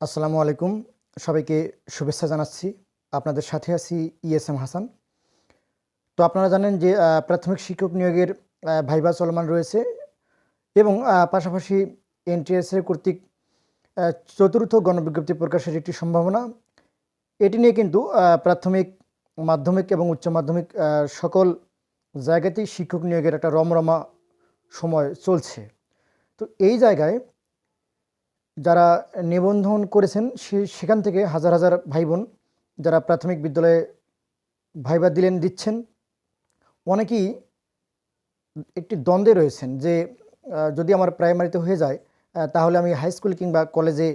আসসালামু আলাইকুম। সবাইকে শুভেচ্ছা জানাচ্ছি। আপনাদের সাথে আছি ইএসএম হাসান। তো আপনারা জানেন যে প্রাথমিক শিক্ষক নিয়োগের ভাইবা চলমান রয়েছে এবং পাশাপাশি এনটিএসএ কর্তৃক চতুর্থ গণবিজ্ঞপ্তি প্রকাশের একটি সম্ভাবনা। এটি নিয়ে কিন্তু প্রাথমিক মাধ্যমিক এবং উচ্চ মাধ্যমিক সকল জায়গাতেই শিক্ষক নিয়োগের একটা রমরমা সময় চলছে। তো এই জায়গায় যারা নিবন্ধন করেছেন সেখান থেকে হাজার হাজার ভাই বোন যারা প্রাথমিক বিদ্যালয়ে ভাইবা দিলেন, দিচ্ছেন। অনেকেই একটি দ্বন্দ্বে রয়েছেন যে যদি আমার প্রাইমারিতে হয়ে যায় তাহলে আমি হাই স্কুল কিংবা কলেজে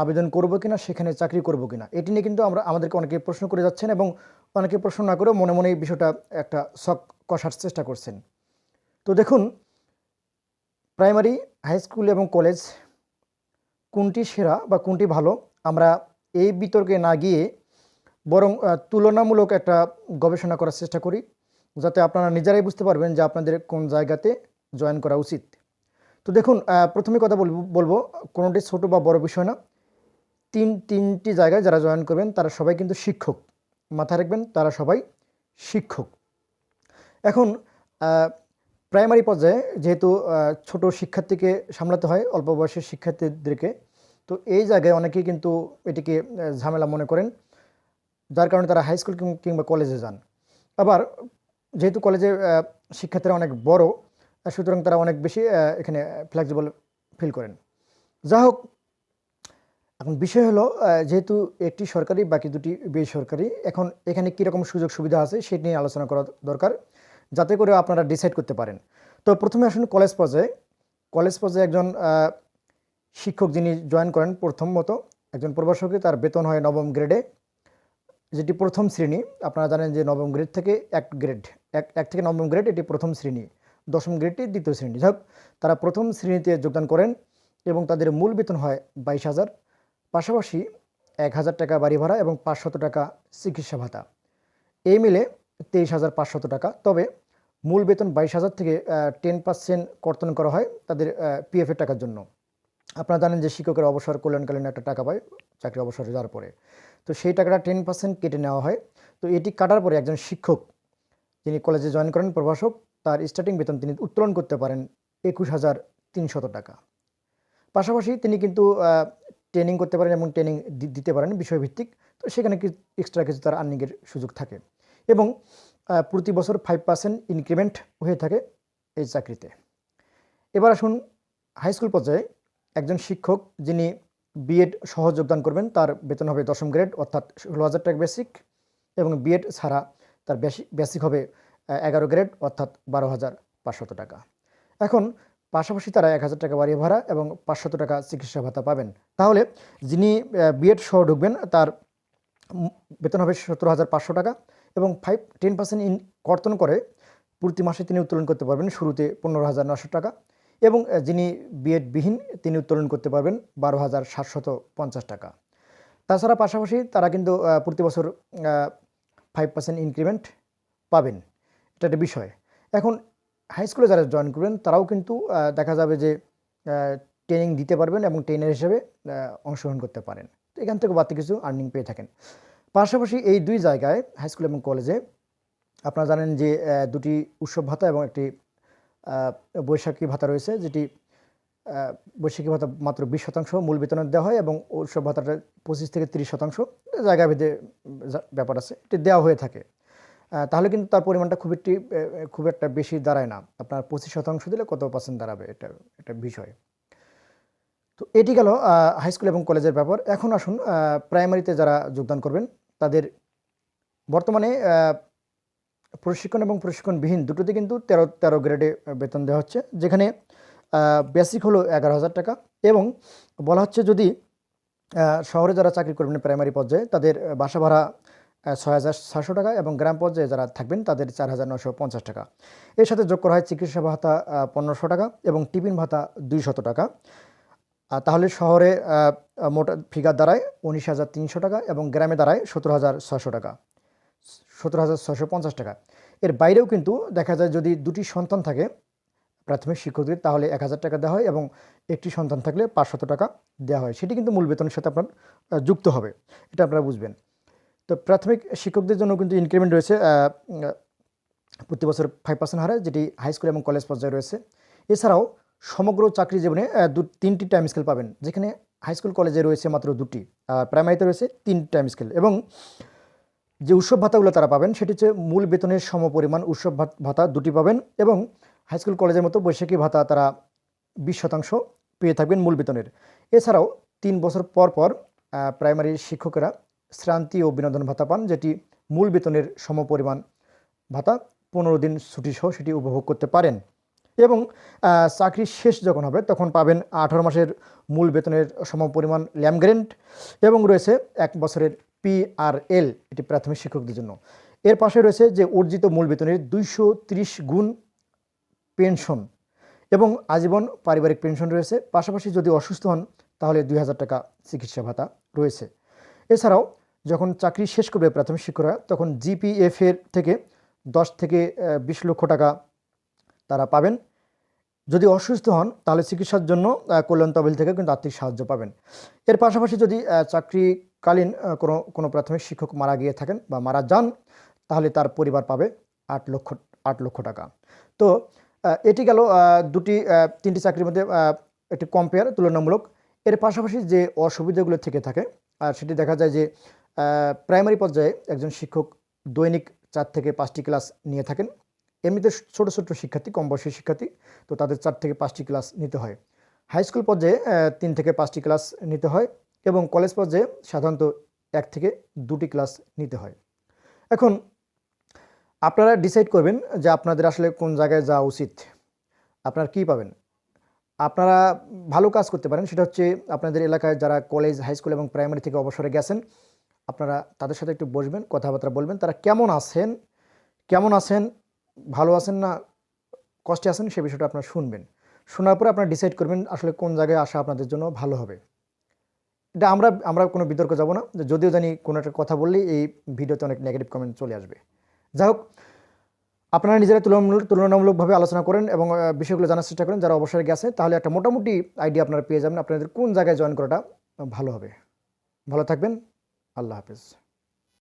আবেদন করব কিনা, সেখানে চাকরি করব কিনা? এটি নিয়ে কিন্তু আমরা, আমাদেরকে অনেকে প্রশ্ন করে যাচ্ছেন এবং অনেকে প্রশ্ন না করেও মনে মনে এই বিষয়টা একটা শখ কষার চেষ্টা করছেন। তো দেখুন, প্রাইমারি, হাই স্কুল এবং কলেজ কোনটি সেরা বা কোনটি ভালো, আমরা এই বিতর্কে না গিয়ে বরং তুলনামূলক একটা গবেষণা করার চেষ্টা করি, যাতে আপনারা নিজেরাই বুঝতে পারবেন যে আপনাদের কোন জায়গাতে জয়েন করা উচিত। তো দেখুন প্রথমে কথা বলব বলব, কোনোটি ছোট বা বড় বিষয় না। তিন, তিনটি জায়গায় যারা জয়েন করবেন, তারা সবাই কিন্তু শিক্ষক। মাথায় রাখবেন, তারা সবাই শিক্ষক। এখন প্রাইমারি পর্যায়ে যেহেতু ছোট শিক্ষার্থীকে সামলাতে হয় অল্প বয়সের শিক্ষার্থীদেরকে, তো এই জায়গায় অনেকেই কিন্তু এটিকে ঝামেলা মনে করেন, যার কারণে তারা হাই স্কুল কিংবা কলেজে যান। আবার যেহেতু কলেজে শিক্ষার্থীরা অনেক বড়, সুতরাং তারা অনেক বেশি এখানে ফ্লেক্সিবল ফিল করেন। যা হোক, এখন বিষয় হলো যেহেতু একটি সরকারি, বাকি দুটি বেসরকারি, এখন এখানে কীরকম সুযোগ সুবিধা আছে সেটি নিয়ে আলোচনা করা দরকার। যাতে করে আপনারা ডিসাইড করতে পারেন। তো প্রথমে আসুন কলেজ পর্যায়ে। কলেজ পর্যায়ে একজন শিক্ষক যিনি জয়েন করেন প্রথম মতো একজন প্রভাষকে তার বেতন হয় নবম গ্রেডে যেটি প্রথম শ্রেণি। আপনারা জানেন যে নবম গ্রেড থেকে এক গ্রেড এক এক থেকে নবম গ্রেড এটি প্রথম শ্রেণি, দশম গ্রেডটি দ্বিতীয় শ্রেণি। যাই তারা প্রথম শ্রেণীতে যোগদান করেন এবং তাদের মূল বেতন হয় বাইশ হাজার। পাশাপাশি এক হাজার টাকা বাড়ি ভাড়া এবং পাঁচশত টাকা চিকিৎসা ভাতা। এই মিলে তেইশ হাজার পাঁচশত টাকা। তবে মূল বেতন বাইশ হাজার থেকে টেন পার্সেন্ট কর্তন করা হয় তাদের পিএফের টাকার জন্য। আপনারা জানেন যে শিক্ষকের অবসর, কল্যাণকালীন একটা টাকা পায়, চাকরি অবসর যাওয়ার পরে। তো সেই টাকাটা টেন পার্সেন্ট কেটে নেওয়া হয়। তো এটি কাটার পরে একজন শিক্ষক যিনি কলেজে জয়েন করেন, প্রভাষক, তার স্টার্টিং বেতন তিনি উত্তোলন করতে পারেন একুশ হাজার তিনশত টাকা। পাশাপাশি তিনি কিন্তু ট্রেনিং করতে পারেন এবং ট্রেনিং দিতে পারেন বিষয়ভিত্তিক। তো সেখানে এক্সট্রা কিছু তার আর্নিংয়ের সুযোগ থাকে। এবং প্রতি বছর ফাইভ পার্সেন্ট ইনক্রিমেন্ট হয়ে থাকে এই চাকরিতে। এবার আসুন হাই স্কুল পর্যায়ে একজন শিক্ষক যিনি বিএড সহ যোগদান করবেন, তার বেতন হবে দশম গ্রেড অর্থাৎ ষোলো হাজার টাকা বেসিক এবং বিএড ছাড়া তার বেসিক হবে এগারো গ্রেড অর্থাৎ বারো হাজার পাঁচশত টাকা। এখন পাশাপাশি তারা এক হাজার টাকা বাড়ি ভাড়া এবং পাঁচশত টাকা চিকিৎসা ভাতা পাবেন। তাহলে যিনি বিএড সহ ঢুকবেন, তার বেতন হবে সতেরো হাজার পাঁচশো টাকা। এবং ফাইভ টেন পার্সেন্ট ইন কর্তন করে প্রতি মাসে তিনি উত্তোলন করতে পারবেন। শুরুতে পনেরো হাজার নশো টাকা এবং যিনি বিএড বিহীন তিনি উত্তোলন করতে পারবেন বারো হাজার সাতশত পঞ্চাশ টাকা। তাছাড়া পাশাপাশি তারা কিন্তু প্রতি বছর ফাইভ পার্সেন্ট ইনক্রিমেন্ট পাবেন। এটা একটা বিষয়। এখন হাই স্কুলে যারা জয়েন করবেন, তারাও কিন্তু দেখা যাবে যে ট্রেনিং দিতে পারবেন এবং ট্রেনার হিসেবে অংশগ্রহণ করতে পারেন। তো এখান থেকে বাড়তি কিছু আর্নিং পেয়ে থাকেন। পাশাপাশি এই দুই জায়গায় হাই স্কুল এবং কলেজে আপনারা জানেন যে দুটি উৎসব ভাতা এবং একটি বৈশাখী ভাতা রয়েছে, যেটি বৈশাখী ভাতা মাত্র বিশ শতাংশ মূল বেতনের দেওয়া হয় এবং উৎসব ভাতাটা পঁচিশ থেকে তিরিশ শতাংশ জায়গা ভেদে ব্যাপার আছে, এটি দেওয়া হয়ে থাকে। তাহলে কিন্তু তার পরিমাণটা খুব একটি খুব একটা বেশি দাঁড়ায় না। আপনার পঁচিশ শতাংশ দিলে কত পার্সেন্ট দাঁড়াবে, এটা একটা বিষয়। তো এটি গেল হাইস্কুল এবং কলেজের ব্যাপার। এখন আসুন প্রাইমারিতে যারা যোগদান করবেন তাদের বর্তমানে প্রশিক্ষণ এবং প্রশিক্ষণবিহীন দুটোতে কিন্তু তেরো তেরো গ্রেডে বেতন দেওয়া হচ্ছে, যেখানে বেসিক হলো এগারো হাজার টাকা এবং বলা হচ্ছে যদি শহরে যারা চাকরি করবেন প্রাইমারি পর্যায়ে, তাদের বাসা ভাড়া ছয় হাজার ছশো টাকা এবং গ্রাম পর্যায়ে যারা থাকবেন, তাদের চার হাজার নশো পঞ্চাশ টাকা। এর সাথে যোগ করা হয় চিকিৎসা ভাতা পনেরোশো টাকা এবং টিফিন ভাতা দুইশত টাকা। তাহলে শহরে মোটা ফিগার দাঁড়ায় উনিশ হাজার তিনশো টাকা এবং গ্রামে দাঁড়ায় সতেরো হাজার ছশো টাকা, সতেরো হাজার ছশো পঞ্চাশ টাকা। এর বাইরেও কিন্তু দেখা যায় যদি দুটি সন্তান থাকে, প্রাথমিক শিক্ষকদের, তাহলে এক হাজার টাকা দেওয়া হয় এবং একটি সন্তান থাকলে পাঁচশত টাকা দেওয়া হয়। সেটি কিন্তু মূল বেতনের সাথে আপনার যুক্ত হবে, এটা আপনারা বুঝবেন। তো প্রাথমিক শিক্ষকদের জন্য কিন্তু ইনক্রিমেন্ট রয়েছে প্রতি বছর ফাইভ পার্সেন্ট হারে, যেটি হাই স্কুল এবং কলেজ পর্যায়ে রয়েছে। এছাড়াও সমগ্র চাকরি জীবনে তিনটি টাইম স্কেল পাবেন। যেখানে হাই স্কুল কলেজে রয়েছে মাত্র দুটি। প্রাইমারিতে রয়েছে তিনটি টাইম স্কেল এবং যে উৎসব ভাতাগুলো তারা পাবেন, সেটি হচ্ছে মূল বেতনের সমপরিমাণ উৎসব ভাতা দুটি পাবেন এবং হাই স্কুল কলেজের মতো বৈশাখী ভাতা তারা বিশ শতাংশ পেয়ে থাকবেন মূল বেতনের। এছাড়াও তিন বছর পর পর প্রাইমারি শিক্ষকেরা শ্রান্তি ও বিনোদন ভাতা পান, যেটি মূল বেতনের সমপরিমাণ ভাতা পনেরো দিন ছুটি সহ সেটি উপভোগ করতে পারেন। এবং চাকরি শেষ যখন হবে তখন পাবেন আঠারো মাসের মূল বেতনের সমপরিমাণ ল্যাম গ্রেন্ট এবং রয়েছে এক বছরের পিআরএল এটি প্রাথমিক শিক্ষকদের জন্য। এর পাশে রয়েছে যে অর্জিত মূল বেতনের দুইশো ত্রিশ গুণ পেনশন এবং আজীবন পারিবারিক পেনশন রয়েছে। পাশাপাশি যদি অসুস্থ হন তাহলে দুই হাজার টাকা চিকিৎসা ভাতা রয়েছে। এছাড়াও যখন চাকরি শেষ করবে প্রাথমিক শিক্ষকরা তখন জিপিএফ এর থেকে দশ থেকে বিশ লক্ষ টাকা তারা পাবেন। যদি অসুস্থ হন, তাহলে চিকিৎসার জন্য কল্যাণ তহবিল থেকে কিন্তু আর্থিক সাহায্য পাবেন। এর পাশাপাশি যদি চাকরিকালীন কোনো কোনো প্রাথমিক শিক্ষক মারা গিয়ে থাকেন বা মারা যান, তাহলে তার পরিবার পাবে আট লক্ষ আট লক্ষ টাকা। তো এটি গেল দুটি তিনটি চাকরির মধ্যে একটি কম্পেয়ার তুলনামূলক। এর পাশাপাশি যে অসুবিধাগুলো থেকে থাকে, আর সেটি দেখা যায় যে প্রাইমারি পর্যায়ে একজন শিক্ষক দৈনিক চার থেকে পাঁচটি ক্লাস নিয়ে থাকেন। এমনিতে ছোট ছোট শিক্ষার্থী, কম বয়সী শিক্ষার্থী, তো তাদের চার থেকে পাঁচটি ক্লাস নিতে হয়। হাই স্কুল পর্যায়ে তিন থেকে পাঁচটি ক্লাস নিতে হয় এবং কলেজ পর্যায়ে সাধারণত এক থেকে দুটি ক্লাস নিতে হয়। এখন, আপনারা ডিসাইড করবেন যে আপনাদের আসলে কোন জায়গায় যাওয়া উচিত। আপনারা কি পাবেন? আপনারা ভালো কাজ করতে পারেন, সেটা হচ্ছে আপনাদের এলাকায় যারা কলেজ, হাই স্কুল এবং প্রাইমারি থেকে অবসরে গেছেন, আপনারা তাদের সাথে একটু বসবেন, কথাবার্তা বলবেন, তারা কেমন আছেন কেমন আছেন ভালো আছেন না, কষ্টে আছেন, সে বিষয়টা আপনার শুনবেন। শোনার পরে আপনারা ডিসাইড করবেন আসলে কোন জায়গায় আসা আপনাদের জন্য ভালো হবে। এটা আমরা আমরা কোনো বিতর্ক যাব না যদিও জানি কোনো একটা কথা বললেই এই ভিডিওতে অনেক নেগেটিভ কমেন্ট চলে আসবে। যাই হোক, আপনারা নিজেরা তুলনামূলক, তুলনামূলকভাবে আলোচনা করেন এবং বিষয়গুলো জানার চেষ্টা করেন। যারা অবসরে গেছে, তাহলে একটা মোটামুটি আইডিয়া আপনারা পেয়ে যাবেন আপনাদের কোন জায়গায় জয়েন করাটা ভালো হবে। ভালো থাকবেন, আল্লাহ হাফেজ।